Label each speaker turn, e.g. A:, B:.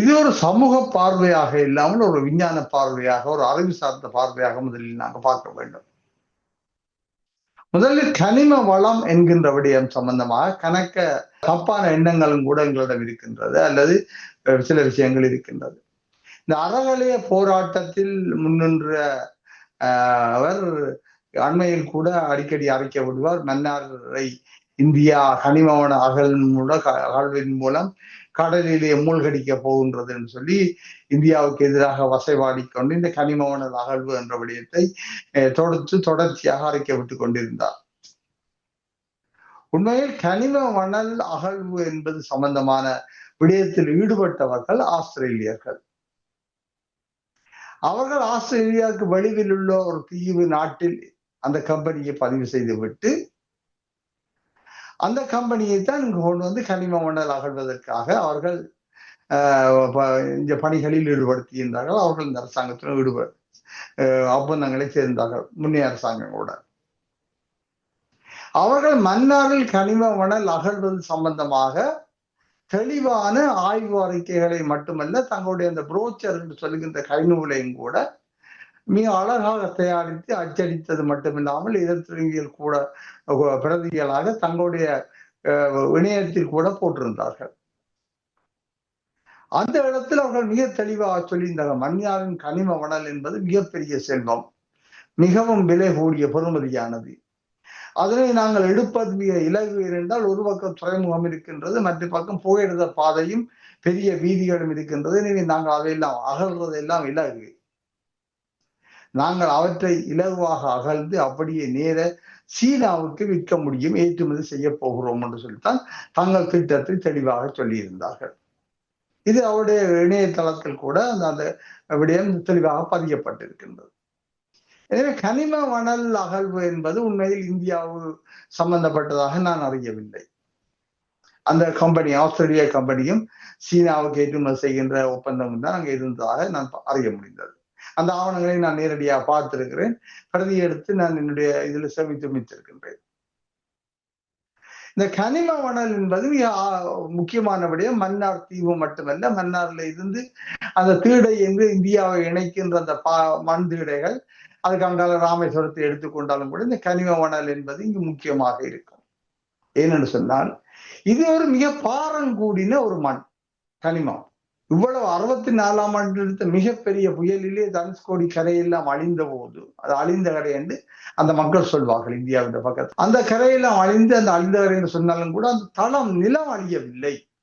A: இது ஒரு சமூக பார்வையாக இல்லாமல் ஒரு விஞ்ஞான பார்வையாக ஒரு அறிவு சார்ந்த பார்வையாக முதலில் நாங்கள் பார்க்க வேண்டும். முதலில் கனிம வளம் என்கின்ற விடயம் சம்பந்தமாக கணக்க தப்பான எண்ணங்களும் கூட எங்களிடம் இருக்கின்றது அல்லது சில விஷயங்கள் இருக்கின்றது. இந்த அறகலைய போராட்டத்தில் முன்னின்ற அவர் அண்மையில் கூட அடிக்கடி அரைக்க விடுவார். மன்னாரை இந்தியா கனிமவன அகழ்மூட அகழ்வின் மூலம் கடலிலே மூழ்கடிக்க போகின்றது என்று சொல்லி இந்தியாவுக்கு எதிராக வசைவாடிக்கொண்டு இந்த கனிமவன அகழ்வு என்ற விடயத்தை தொடுத்து தொடர்ச்சியாக அறிக்கை கொண்டிருந்தார். உண்மையில் கனிம வணல் அகழ்வு என்பது சம்பந்தமான விடயத்தில் ஈடுபட்டவர்கள் ஆஸ்திரேலியர்கள். அவர்கள் ஆஸ்திரேலியாவுக்கு வடிவில் உள்ள ஒரு தீவு நாட்டில் அந்த கம்பெனியை பதிவு செய்து விட்டு அந்த கம்பெனியை தான் இங்கு கொண்டு வந்து கனிம மண்டல் அகழ்வதற்காக அவர்கள் இந்த பணிகளில் ஈடுபடுத்தியிருந்தார்கள் அவர்கள் இந்த அரசாங்கத்துடன் ஈடுபட ஒப்பந்தங்களை சேர்ந்தார்கள். முன்னே அரசாங்கம் கூட. அவர்கள் மன்னாரில் கனிம மணல் அகழ்வது சம்பந்தமாக தெளிவான ஆய்வு அறிக்கைகளை மட்டுமல்ல தங்களுடைய அந்த புரோச்சர் என்று சொல்லுகின்ற கைநூலையும் கூட மிக அழகாக தயாரித்து அச்சடித்தது மட்டுமில்லாமல் எதிர்த்திருங்கியல் கூட பிரதிகளாக தங்களுடைய இணையத்தில் கூட போட்டிருந்தார்கள். அந்த இடத்தில் அவர்கள் மிக தெளிவாக சொல்லியிருந்தாங்க மன்யாவின் கனிம மணல் என்பது மிகப்பெரிய செல்வம் மிகவும் விலை கூடிய பெறுமதியானது. அதனை நாங்கள் எடுப்பது மிக இலகு என்றால் ஒரு பக்கம் துறைமுகம் இருக்கின்றது மற்ற பக்கம் புகையிடுத பாதையும் பெரிய வீதிகளும் இருக்கின்றது எனவே நாங்கள் அதையெல்லாம் அகழ்றதெல்லாம் இலகு. நாங்கள் அவற்றை இலகுவாக அகழ்ந்து அப்படியே நேர சீனாவுக்கு விற்க முடியும் ஏற்றுமதி செய்ய போகிறோம் என்று சொல்லித்தான் தங்கள் திட்டத்தை தெளிவாக சொல்லியிருந்தார்கள். இது அவருடைய இணையதளத்தில் கூட அந்த அந்த விடயம் தெளிவாக பதியப்பட்டிருக்கின்றது. எனவே கனிம மணல் அகழ்வு என்பது உண்மையில் இந்தியாவு சம்பந்தப்பட்டதாக நான் அறியவில்லை. அந்த கம்பெனி ஆஸ்திரேலிய கம்பெனியும் சீனாவுக்கு ஏற்றுமதி செய்கின்ற ஒப்பந்தம் தான் அங்கே இருந்ததாக நான் அறிய முடிந்தது. அந்த ஆவணங்களை நான் நேரடியாக பார்த்திருக்கிறேன். பிரதி எடுத்து நான் என்னுடைய இதுல சேமித்து வைத்திருக்கின்றேன். இந்த கனிம வனல் என்பது மிக முக்கியமானபடியே மன்னார் தீவு மட்டுமல்ல மன்னார்ல இருந்து அந்த தீடை என்று இந்தியாவை இணைக்கின்ற அந்த பா மண் தீடைகள் அதுக்கு அங்கால ராமேஸ்வரத்தை எடுத்துக்கொண்டாலும் கூட இந்த கனிம வனல் என்பது இங்கு முக்கியமாக இருக்கும். ஏனென்று சொன்னால் இது ஒரு மிக பாரங்கூடின ஒரு மண் கனிமம். இவ்வளவு அறுபத்தி நாலாம் ஆண்டு எடுத்த மிகப்பெரிய புயலிலே தனுஷ்கோடி கரையெல்லாம் அழிந்த போது அது அழிந்த கரை என்று அந்த மக்கள் சொல்வார்கள் இந்தியாவின் பக்கத்தில். அந்த கரையெல்லாம் அழிந்து அந்த அழிந்த கரை என்று சொன்னாலும் கூட அந்த தளம் நிலம் அழியவில்லை.